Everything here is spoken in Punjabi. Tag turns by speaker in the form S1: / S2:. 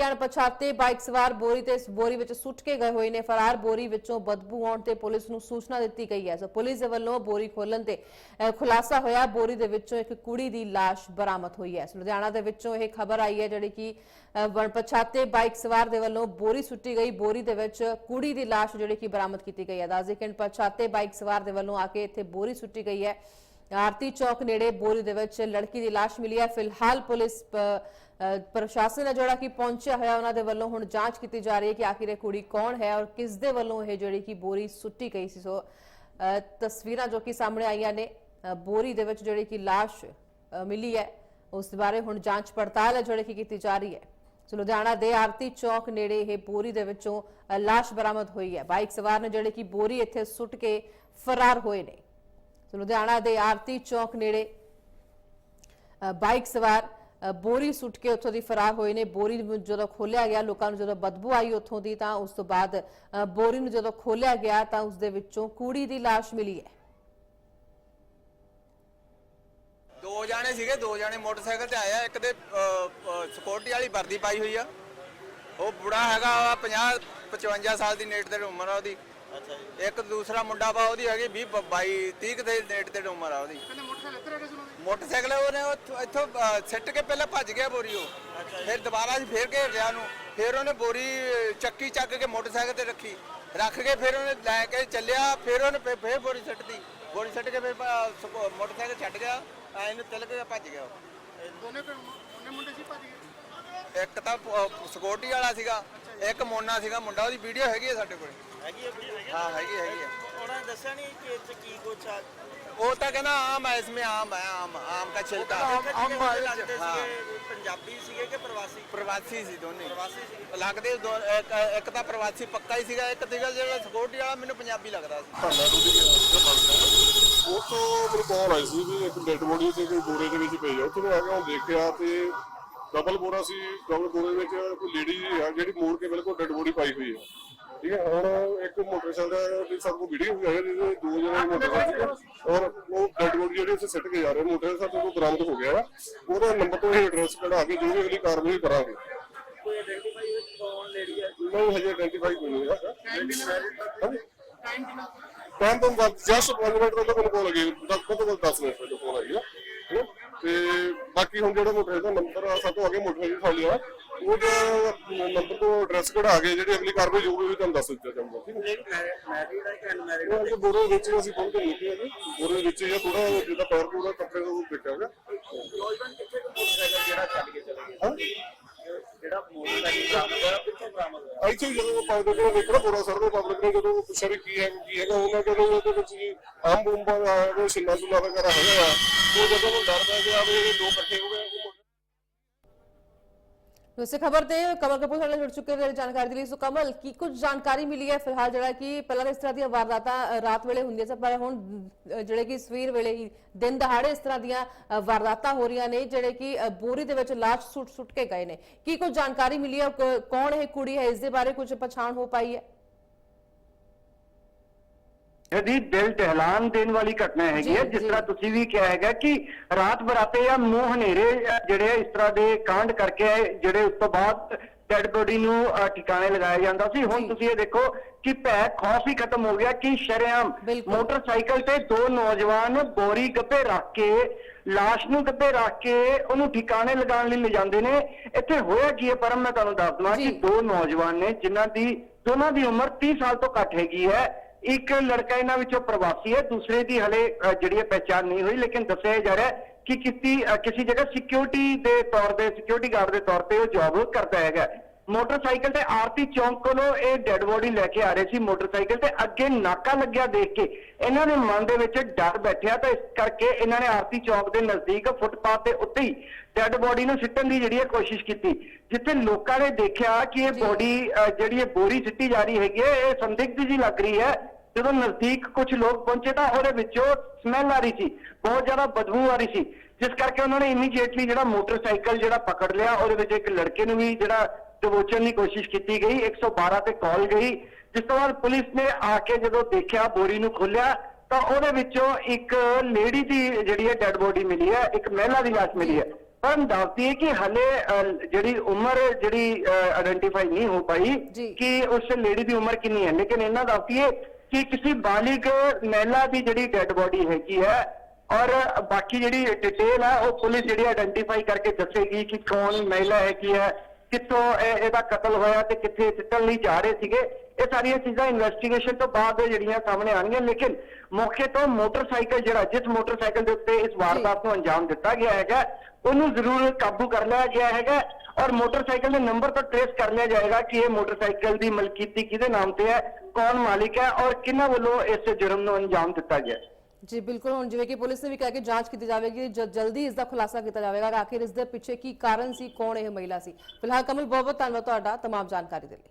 S1: ਹੋਈ ਅਣਪਛਾਤੇ ਬਾਈਕ ਸਵਾਰ ਬੋਰੀ ਤੇ ਬੋਰੀ ਵਿੱਚ ਸੁੱਟ ਕੇ ਗਏ ਹੋਏ ਨੇ। ਫਰਾਰ ਬੋਰੀ ਵਿੱਚੋਂ ਬਦਬੂ ਆਉਣ ਤੇ ਪੁਲਿਸ ਨੂੰ ਸੂਚਨਾ ਦਿੱਤੀ ਗਈ ਹੈ। ਸੋ ਪੁਲਿਸ ਦੇ ਵੱਲੋਂ ਬੋਰੀ ਖੋਲਣ ਤੇ ਖੁਲਾਸਾ ਹੋਇਆ। ਬੋਰੀ ਦੇ ਵਿੱਚੋਂ ਇੱਕ ਕੁੜੀ ਦੀ ਲਾਸ਼ ਬਰਾਮਦ ਹੋਈ ਹੈ। ਲੁਧਿਆਣਾ ਦੇ ਵਿੱਚੋਂ ਇਹ ਖਬਰ ਆਈ ਹੈ ਜਿਹੜੀ ਕਿ ਅਣਪਛਾਤੇ ਬਾਈਕ ਸਵਾਰ ਦੇ ਵੱਲੋਂ ਬੋਰੀ ਸੁੱਟੀ ਗਈ। ਬੋਰੀ ਦੇ ਵਿੱਚ ਕੁੜੀ ਦੀ ਲਾਸ਼ ਜਿਹੜੀ ਕਿ ਬਰਾਮਦ ਕੀਤੀ ਗਈ ਹੈ। ਦੱਸਦੇ ਕਿ ਅਣਪਛਾਤੇ ਬਾਈਕ ਸਵਾਰ ਦੇ ਵੱਲੋਂ ਆ ਕੇ ਇੱਥੇ ਬੋਰੀ ਸੁੱਟੀ ਗਈ ਹੈ। ਆਰਤੀ ਚੌਕ ਨੇੜੇ ਬੋਰੀ ਦੇ ਵਿੱਚ ਲੜਕੀ ਦੀ ਲਾਸ਼ ਮਿਲੀ ਹੈ। ਫਿਲਹਾਲ ਪੁਲਿਸ ਪ੍ਰਸ਼ਾਸਨ ਹੈ ਜਿਹੜਾ ਕਿ ਪਹੁੰਚਿਆ ਹੋਇਆ। ਉਹਨਾਂ ਦੇ ਵੱਲੋਂ ਹੁਣ ਜਾਂਚ ਕੀਤੀ ਜਾ ਰਹੀ ਹੈ ਕਿ ਆਖਿਰ ਇਹ ਕੁੜੀ ਕੌਣ ਹੈ ਔਰ ਕਿਸ ਦੇ ਵੱਲੋਂ ਇਹ ਜਿਹੜੀ ਕਿ ਬੋਰੀ ਸੁੱਟੀ ਗਈ ਸੀ। ਸੋ ਤਸਵੀਰਾਂ ਜੋ ਕਿ ਸਾਹਮਣੇ ਆਈਆਂ ਨੇ ਬੋਰੀ ਦੇ ਵਿੱਚ ਜਿਹੜੀ ਕਿ ਲਾਸ਼ ਮਿਲੀ ਹੈ। ਉਸ ਬਾਰੇ ਹੁਣ ਜਾਂਚ ਪੜਤਾਲ ਹੈ ਜਿਹੜੀ ਕਿ ਕੀਤੀ ਜਾ ਰਹੀ ਹੈ। ਸੋ ਲੁਧਿਆਣਾ ਦੇ ਆਰਤੀ ਚੌਕ ਨੇੜੇ ਇਹ ਬੋਰੀ ਦੇ ਵਿੱਚੋਂ ਅ, ਲਾਸ਼ ਬਰਾਮਦ ਹੋਈ ਹੈ। ਬਾਈਕ ਸਵਾਰ ਨੇ ਜਿਹੜੇ ਕਿ ਬੋਰੀ ਇੱਥੇ ਸੁੱਟ ਕੇ ਫਰਾਰ ਹੋਏ ਨੇ। ਲੁਧਿਆਣਾ ਦੇ ਆਰਤੀ ਚੌਕ ਨੇੜੇ ਬਾਈਕ ਸਵਾਰ ਬੋਰੀ ਸੁੱਟ ਕੇ ਉੱਥੋਂ ਦੀ ਫਰਾਰ ਹੋਏ ਨੇ। ਬੋਰੀ ਨੂੰ ਜਦੋਂ ਖੋਲਿਆ ਗਿਆ, ਲੋਕਾਂ ਨੂੰ ਜਦੋਂ ਬਦਬੂ ਆਈ ਉੱਥੋਂ ਦੀ, ਤਾਂ ਉਸ ਤੋਂ ਬਾਅਦ ਬੋਰੀ ਨੂੰ ਜਦੋਂ ਖੋਲਿਆ ਗਿਆ, ਤਾਂ ਉਸ ਦੇ ਵਿੱਚੋਂ ਕੁੜੀ ਦੀ ਲਾਸ਼ ਮਿਲੀ ਹੈ।
S2: ਦੋ ਜਾਣੇ ਸੀਗੇ, ਦੋ ਜਾਣੇ ਮੋਟਰਸਾਈਕਲ ਤੇ ਆਇਆ ਇੱਕ ਦੇ ਸਿਕਿਉਰਿਟੀ ਵਾਲੀ ਵਰਦੀ ਪਾਈ ਹੋਈ ਆ। ਉਹ ਬੁੜਾ ਹੈਗਾ ਵਾ 50 55 ਸਾਲ ਦੀ ਨੇਟ ਦੇ ਉਮਰ ਆ ਉਹਦੀ।
S3: ਅੱਛਾ ਜੀ।
S2: ਇੱਕ ਦੂਸਰਾ ਮੁੰਡਾ ਵਾ ਉਹਦੀ ਹੈਗੀ 20 22 30 ਕੁ ਦੇ ਨੇਟ ਤੇ ਉਮਰ ਆ ਉਹਦੀ।
S4: ਕਹਿੰਦੇ ਮੋਟਰਸਾਈਕਲ ਇੱਧਰ ਹੈਗੇ ਸੀ ਉਹਨਾਂ ਦੇ
S2: ਮੋਟਰਸਾਈਕਲ ਉਹਨੇ ਉੱਥੋਂ- ਇੱਥੋਂ ਸਿੱਟ ਕੇ ਪਹਿਲਾਂ ਭੱਜ ਗਿਆ ਬੋਰੀ ਉਹ। ਫਿਰ ਦੁਬਾਰਾ ਅਸੀਂ ਫੇਰ ਘੇਰ ਲਿਆ ਉਹਨੂੰ। ਫਿਰ ਉਹਨੇ ਬੋਰੀ ਚੱਕੀ ਚੱਕ ਕੇ ਮੋਟਰਸਾਈਕਲ ਤੇ ਰੱਖੀ। ਰੱਖ ਕੇ ਫਿਰ ਉਹਨੇ ਲੈ ਕੇ ਚੱਲਿਆ ਫਿਰ ਉਹਨੇ ਫੇ- ਫੇਰ ਬੋਰੀ ਸਿੱਟਦੀ ਬੋਰੀ ਸਿੱਟ ਕੇ ਫਿਰ ਮੋਟਰਸਾਈਕਲ ਛੱਡ ਗਿਆ ਐ ਇਹਨੂੰ ਤਿਲਕ ਕੇ ਭੱਜ ਗਿਆ ਉਹ।
S4: ਦੋਨੇ ਉਹਨੇ ਮੁੰਡੇ ਸੀ ਭੱਜ ਗਏ?
S2: ਇੱਕ ਤਾਂ ਸਿਕਿਉਰਿਟੀ ਵਾਲਾ ਸੀਗਾ। ਇੱਕ ਮੋਨਾ ਸੀਗਾ ਮੁੰਡਾ ਉਹਦੀ ਵੀਡੀਓ ਹੈਗੀ ਹੈ ਸਾਡੇ ਕੋਲ।
S3: ਹੈਗੀ ਆ
S2: ਹਾਂ, ਹੈਗੀ- ਹੈਗੀ ਆ।
S3: ਉਹਨਾਂ ਨੇ ਦੱਸਿਆ ਨਹੀਂ ਕਿ ਇਹ 'ਚ ਕੀ ਕੁਛ
S2: ਉਹ ਤਾਂ ਕਹਿੰਦਾ ਆਮ
S3: ਪੰਜਾਬੀ ਸੀਗੇ ਕਿ ਪ੍ਰਵਾਸੀ?
S2: ਪ੍ਰਵਾਸੀ ਸੀ ਦੋਨੇ। ਲੱਗਦੇ ਪ੍ਰਵਾਸੀ ਪੱਕਾ ਹੀ ਸੀਗਾ ਇੱਕ ਸੀਗਾ ਜਿਹੜਾ ਸਿਕਿਉਰਟੀ ਵਾਲਾ ਮੈਨੂੰ ਪੰਜਾਬੀ ਲੱਗਦਾ ਸੀ।
S5: ਉਹ ਤੋਂ ਮੈਨੂੰ ਆਈ ਸੀ ਵੀ ਇੱਕ ਡੈਡ ਬੋਡੀ ਸੀ ਕੋਈ ਬੋਰੇ ਦੇ ਵਿੱਚ ਪਈ ਆ ਉੱਥੇ ਮੈਂ ਆ ਕੇ ਉਹ ਦੇਖਿਆ ਤੇ ਡਬਲ ਬੋਰਾ ਸੀ ਡਬਲ ਬੋਰੇ ਵਿੱਚ ਕੋਈ ਲੇਡੀ ਆ ਜਿਹੜੀ ਮੋੜ ਕੇ ਬਿਲਕੁਲ ਡੈਡ ਬੋਡੀ ਪਾਈ ਹੋਈ ਹੈ ਠੀਕ ਹੈ ਹੁਣ ਇੱਕ ਮੋਟਰਸਾਈਕਲ ਦੀ ਸਭ ਕੋ ਵੀਡੀਓ ਵੀ ਹੈ ਜਿਹਦੇ ਦੋ ਜਣੇ ਮੋਟਰਸਾਈਕਲ ਔਰ ਉਹ ਡੈਡ ਬੋਡੀ ਜਿਹੜੀ ਉੱਥੇ ਸਿੱਟ ਕੇ ਜਾ ਰਹੇ ਮੋਟਰਸਾਈਕਲ ਤੋਂ ਬਰਾਮਦ ਹੋ ਗਿਆ ਉਹਦਾ ਨੰਬਰ ਤੋਂ ਇਹ ਐਡਰੈਸ ਕਢਾ ਕੇ ਜੋ ਵੀ ਅਗਲੀ ਕਾਰਵਾਈ ਕਰਾਂਗੇ।
S3: ਕੋਈ ਆਇਡੈਂਟੀਫਾਈ ਕੌਣ ਲੇਡੀ ਹੈ
S5: ਨਹੀਂ ਹਜੇ ਆਇਡੈਂਟੀਫਾਈ ਕੋਈ ਨਹੀਂ ਹੈਗਾ
S4: ਟਾਈਮ
S5: ਤੋਂ ਬਾਅਦ ਜਸਟ 5 ਮਿੰਟ ਤੋਂ ਕੋਲ ਕੋਲ ਲੱਗੇ ਦਸ ਤੋਂ ਕੋਲ 10 ਮਿੰਟ ਤੋਂ ਕੋਲ ਆਈ ਹੈਨਾ? ਤੇ ਬਾਕੀ ਹੁਣ ਜਿਹੜਾ ਮੋਟਰ ਦਾ ਨੰਬਰ ਆ ਸਭ ਤੋਂ ਅੱਗੇ ਮੋਟਰ ਦੀ ਫਾਲੀ ਆ ਉਹਦਾ ਨੰਬਰ ਤੋਂ ਐਡਰੈਸ ਕਢਾ ਕੇ ਜਿਹੜੀ ਅਗਲੀ ਕਾਰਵਾਈ ਜੋ ਵੀ ਤੁਹਾਨੂੰ ਦੱਸ ਦਿੱਤਾ ਜਾਊਗਾ ਠੀਕ ਹੈ
S3: ਮੈਰਿਡ ਹੈ ਕਿ ਅਨਮੈਰਿਡ
S5: ਉਹ ਅੱਗੇ ਬੋਰੋ ਵਿੱਚ ਹੀ ਅਸੀਂ ਪਹੁੰਚ ਕੇ ਨਿਕਲੇ ਨੇ ਬੋਰੋ ਵਿੱਚ ਹੀ ਆ ਥੋੜਾ ਜਿਹਦਾ ਪੈਰ ਪੂਰਾ ਕੱਪੜੇ ਤੋਂ ਦੇਖਿਆ ਗਿਆ
S3: ਨੌਜਵਾਨ ਕਿੱਥੇ ਤੋਂ ਮੋਟਰਸਾਈਕਲ ਜਿਹੜਾ ਛੱਡ ਕੇ ਚਲੇ
S5: ਹਾਂ?
S3: ਜਿਹੜਾ ਮੋਟਰਸਾਈਕਲ ਬਰਾਮਦ ਹੋਇਆ ਕਿੱਥੋਂ
S5: ਹੀ ਜਦੋਂ ਪਬਲਿਕ ਨੂੰ ਦੇਖਣਾ ਪੂਰਾ ਸਰਵੇ ਪਬਲਿਕ ਨੇ ਜਦੋਂ ਪੁੱਛਿਆ ਵੀ ਕੀ ਹੈ, ਕੀ ਹੈਗਾ ਉਹਨਾਂ ਕਹਿੰਦੇ ਉਹਦੇ ਵਿੱਚ ਜੀ ਆਮ ਦਾ ਆਇਆ ਕੋਈ ਸਿੰਨਾ ਸੁਲਾ ਵਗੈਰਾ ਹੈਗਾ ਆ ਉਹ ਜਦੋਂ ਨੂੰ ਡਰ ਪੈ ਗਿਆ ਵੀ ਇਹ ਲੋਕ ਇਕੱਠੇ ਹੋ ਗਏ ਉਹ
S1: ਉਸੇ ਖਬਰ ਤੇ ਕਮਲ ਕਪੂਰ ਸਾਡੇ ਨਾਲ ਜੁੜ ਚੁੱਕੇ ਨੇ ਜਾਣਕਾਰੀ ਦੇ ਲਈ ਸੋ ਕਮਲ ਕੀ ਕੁਝ ਜਾਣਕਾਰੀ ਮਿਲੀ ਹੈ ਫਿਲਹਾਲ ਜਿਹੜਾ ਕਿ ਪਹਿਲਾਂ ਇਸ ਤਰ੍ਹਾਂ ਦੀਆਂ ਵਾਰਦਾਤਾਂ ਰਾਤ ਵੇਲੇ ਹੁੰਦੀਆਂ ਸੀ ਪਰ ਹੁਣ ਜਿਹੜੇ ਕਿ ਸਵੇਰ ਵੇਲੇ ਹੀ ਦਿਨ ਦਹਾੜੇ ਇਸ ਤਰ੍ਹਾਂ ਦੀਆਂ ਵਾਰਦਾਤਾਂ ਹੋ ਰਹੀਆਂ ਨੇ ਜਿਹੜੇ ਕਿ ਬੋਰੀ ਦੇ ਵਿੱਚ ਲਾਸ਼ ਸੁੱਟ ਸੁੱਟ ਕੇ ਗਏ ਨੇ ਕੀ ਕੁਝ ਜਾਣਕਾਰੀ ਮਿਲੀ ਹੈ ਕੌਣ ਇਹ ਕੁੜੀ ਹੈ ਇਸ ਦੇ ਬਾਰੇ ਕੁਝ ਪਛਾਣ ਹੋ ਪਾਈ ਹੈ
S6: ਇਹਦੀ ਦਿਲ ਦਹਿਲਾਨ ਦੇਣ ਵਾਲੀ ਘਟਨਾ ਹੈਗੀ ਹੈ ਜਿਸ। ਤਰ੍ਹਾਂ ਤੁਸੀਂ ਵੀ ਕਿਹਾ ਹੈਗਾ ਕਿ ਰਾਤ ਬਰਾਤੇ ਜਾਂ ਮੂੰਹ ਹਨੇਰੇ ਜਿਹੜੇ ਇਸ ਤਰ੍ਹਾਂ ਦੇ ਕਾਂਡ ਕਰਕੇ ਜਿਹੜੇ ਉਸ ਤੋਂ ਬਾਅਦ ਡੈਡ ਬੋਡੀ ਨੂੰ ਅ, ਠਿਕਾਣੇ ਲਗਾਇਆ ਜਾਂਦਾ ਸੀ ਹੁਣ। ਤੁਸੀਂ ਇਹ ਦੇਖੋ ਕਿ ਭੈ ਖੌਫ ਹੀ ਖਤਮ ਹੋ ਗਿਆ ਕਿ ਸ਼ਰੇਆਮ। ਮੋਟਰਸਾਈਕਲ ਤੇ ਦੋ ਨੌਜਵਾਨ ਬੋਰੀ ਗੱਭੇ ਰੱਖ ਕੇ ਲਾਸ਼ ਨੂੰ ਗੱਭੇ ਰੱਖ ਕੇ ਉਹਨੂੰ ਠਿਕਾਣੇ ਲਗਾਉਣ ਲਈ ਲਿਜਾਂਦੇ ਨੇ ਇੱਥੇ ਹੋਇਆ ਕੀ ਹੈ ਪਰਮ ਮੈਂ ਤੁਹਾਨੂੰ ਦੱਸ ਦਵਾਂ। ਕਿ ਦੋ ਨੌਜਵਾਨ ਨੇ ਜਿਨ੍ਹਾਂ ਦੀ ਦੋਨਾਂ ਦੀ ਉਮਰ 30 ਸਾਲ ਤੋਂ ਘੱਟ ਹੈਗੀ ਹੈ ਇੱਕ ਲੜਕਾ ਇਹਨਾਂ ਵਿੱਚੋਂ ਪ੍ਰਵਾਸੀ ਹੈ, ਦੂਸਰੇ ਦੀ ਹਲੇ ਜਿਹੜੀ ਹੈ ਪਹਿਚਾਣ ਨਹੀਂ ਹੋਈ, ਲੇਕਿਨ ਦੱਸਿਆ ਜਾ ਰਿਹਾ ਹੈ ਕਿ ਕਿसी ਕਿਸੇ ਜਗ੍ਹਾ ਸਿਕਿਉਰਿਟੀ ਦੇ ਤੌਰ ਤੇ ਸਿਕਿਉਰਿਟੀ ਗਾਰਡ ਦੇ ਤੌਰ ਤੇ ਉਹ ਜੌਬ ਕਰਦਾ ਹੈਗਾ। ਮੋਟਰਸਾਈਕਲ ਤੇ ਆਰਤੀ ਚੌਂਕ ਕੋਲੋਂ ਇਹ ਡੈੱਡ ਬੋਡੀ ਲੈ ਕੇ ਆ ਰਹੇ ਸੀ ਮੋਟਰਸਾਈਕਲ ਤੇ। ਅੱਗੇ ਨਾਕਾ ਲੱਗਿਆ ਦੇਖ ਕੇ ਇਹਨਾਂ ਦੇ ਮਨ ਦੇ ਵਿੱਚ ਡਰ ਬੈਠਿਆ ਤਾਂ ਇਸ ਕਰਕੇ ਇਹਨਾਂ ਨੇ ਆਰਤੀ ਚੌਂਕ ਦੇ ਨਜ਼ਦੀਕ ਫੁੱਟਪਾਥ ਦੇ ਉੱਤੇ ਹੀ ਡੈੱਡ ਬੋਡੀ ਨੂੰ ਸਿੱਟਣ ਦੀ ਜਿਹੜੀ ਹੈ ਕੋਸ਼ਿਸ਼ ਕੀਤੀ ਜਿੱਥੇ ਲੋਕਾਂ ਨੇ ਦੇਖਿਆ ਕਿ ਇਹ। ਬੋਡੀ ਜਿਹੜੀ ਇਹ ਬੋਰੀ ਸਿੱਟੀ ਜਾ ਰਹੀ ਹੈਗੀ ਹੈ ਇਹ ਸੰਦਿਗਧ ਜੀ ਲੱਗ ਰਹੀ ਹੈ। ਜਦੋਂ ਨਜ਼ਦੀਕ ਕੁਝ ਲੋਕ ਪਹੁੰਚੇ ਤਾਂ ਉਹਦੇ ਵਿੱਚੋਂ ਸਮੈਲ ਆ ਰਹੀ ਸੀ ਬਹੁਤ ਜ਼ਿਆਦਾ ਬਦਬੂ ਆ ਰਹੀ ਸੀ। ਜਿਸ ਕਰਕੇ ਉਹਨਾਂ ਨੇ ਇਮੀਡੀਏਟਲੀ ਜਿਹੜਾ ਮੋਟਰਸਾਈਕਲ ਜਿਹੜਾ ਪਕੜ ਲਿਆ ਉਹਦੇ ਵਿੱਚ ਇੱਕ ਲੜਕੇ ਨੂੰ ਵੀ ਜਿਹੜਾ ਦਬੋਚਣ ਦੀ ਕੋਸ਼ਿਸ਼ ਕੀਤੀ ਗਈ 112 ਤੇ ਕਾਲ ਗਈ। ਜਿਸ ਤੋਂ ਬਾਅਦ ਪੁਲਿਸ ਨੇ ਆ ਕੇ ਜਦੋਂ ਦੇਖਿਆ ਬੋਰੀ ਨੂੰ ਖੋਲਿਆ ਤਾਂ ਉਹਦੇ ਵਿੱਚੋਂ ਇੱਕ ਲੇਡੀ ਦੀ ਜਿਹੜੀ ਹੈ ਡੈੱਡ ਬੋਡੀ ਮਿਲੀ ਹੈ ਇੱਕ ਮਹਿਲਾ ਦੀ ਲਾਸ਼ ਮਿਲੀ ਹੈ। ਪਰ ਦੱਸਦੀ ਹੈ ਕਿ ਹਲੇ ਜਿਹੜੀ ਉਮਰ ਜਿਹੜੀ ਆਇਡੈਂਟੀਫਾਈ ਨਹੀਂ ਹੋ ਪਾਈ। ਕਿ ਉਸ ਲੇਡੀ ਦੀ ਉਮਰ ਕਿੰਨੀ ਹੈ। ਲੇਕਿਨ ਇਹਨਾਂ ਦੱਸਦੀ ਹੈ ਕਿ ਕਿਸੇ ਬਾਲਿਗ ਮਹਿਲਾ ਦੀ ਜਿਹੜੀ ਡੈੱਡ ਬੋਡੀ ਹੈਗੀ ਹੈ ਔਰ ਬਾਕੀ ਜਿਹੜੀ ਡਿਟੇਲ ਹੈ ਉਹ ਪੁਲਿਸ ਜਿਹੜੀ ਆਇਡੈਂਟੀਫਾਈ ਕਰਕੇ ਦੱਸੇਗੀ ਕਿ ਕੌਣ ਮਹਿਲਾ ਹੈਗੀ ਹੈ ਕਿੱਥੋਂ ਇਹਦਾ ਕਤਲ ਹੋਇਆ ਤੇ ਕਿੱਥੇ ਸਿੱਟਣ ਲਈ ਜਾ ਰਹੇ ਸੀਗੇ, ਇਹ ਸਾਰੀਆਂ ਚੀਜ਼ਾਂ ਇਨਵੈਸਟੀਗੇਸ਼ਨ ਤੋਂ ਬਾਅਦ ਜਿਹੜੀਆਂ ਸਾਹਮਣੇ ਆਣਗੀਆਂ ਲੇਕਿਨ ਮੌਕੇ ਤੋਂ ਮੋਟਰਸਾਈਕਲ ਜਿਹੜਾ, ਜਿਸ ਮੋਟਰਸਾਈਕਲ ਦੇ ਉੱਤੇ ਇਸ ਵਾਰਦਾਤ ਨੂੰ ਅੰਜਾਮ ਦਿੱਤਾ ਗਿਆ ਹੈਗਾ, ਉਹਨੂੰ ਜ਼ਰੂਰ ਕਾਬੂ ਕਰ ਲਿਆ ਗਿਆ ਹੈਗਾ ਔਰ ਮੋਟਰਸਾਈਕਲ ਦੇ ਨੰਬਰ ਤੋਂ ਟ੍ਰੇਸ ਕਰ ਲਿਆ ਜਾਏਗਾ ਕਿ ਇਹ ਮੋਟਰਸਾਈਕਲ ਦੀ ਮਲਕੀਤੀ ਕਿਹਦੇ ਨਾਮ ਤੇ ਹੈ, ਕੌਣ ਮਾਲਿਕ ਹੈ ਔਰ ਕਿਹਨਾਂ ਵੱਲੋਂ ਇਸ ਜੁਰਮ ਨੂੰ ਅੰਜਾਮ ਦਿੱਤਾ ਗਿਆ ਹੈ।
S1: ਜੀ ਬਿਲਕੁਲ ਹੁਣ ਜਿਵੇਂ ਕਿ ਪੁਲਿਸ ਨੇ ਵੀ ਕਿਹਾ ਕਿ ਜਾਂਚ ਕੀਤੀ ਜਾਵੇਗੀ ਜ- ਜਲਦੀ ਇਸ ਦਾ ਖੁਲਾਸਾ ਕੀਤਾ ਜਾਵੇਗਾ ਕਿ ਆਖਿਰ ਇਸ ਦੇ ਪਿੱਛੇ ਕੀ ਕਾਰਨ ਸੀ ਕੌਣ ਇਹ ਮਹਿਲਾ ਸੀ ਫਿਲਹਾਲ ਕਮਲ ਬਹੁਤ ਬਹੁਤ ਧੰਨਵਾਦ ਤੁਹਾਡਾ तमाम ਜਾਣਕਾਰੀ ਦੇ ਲਈ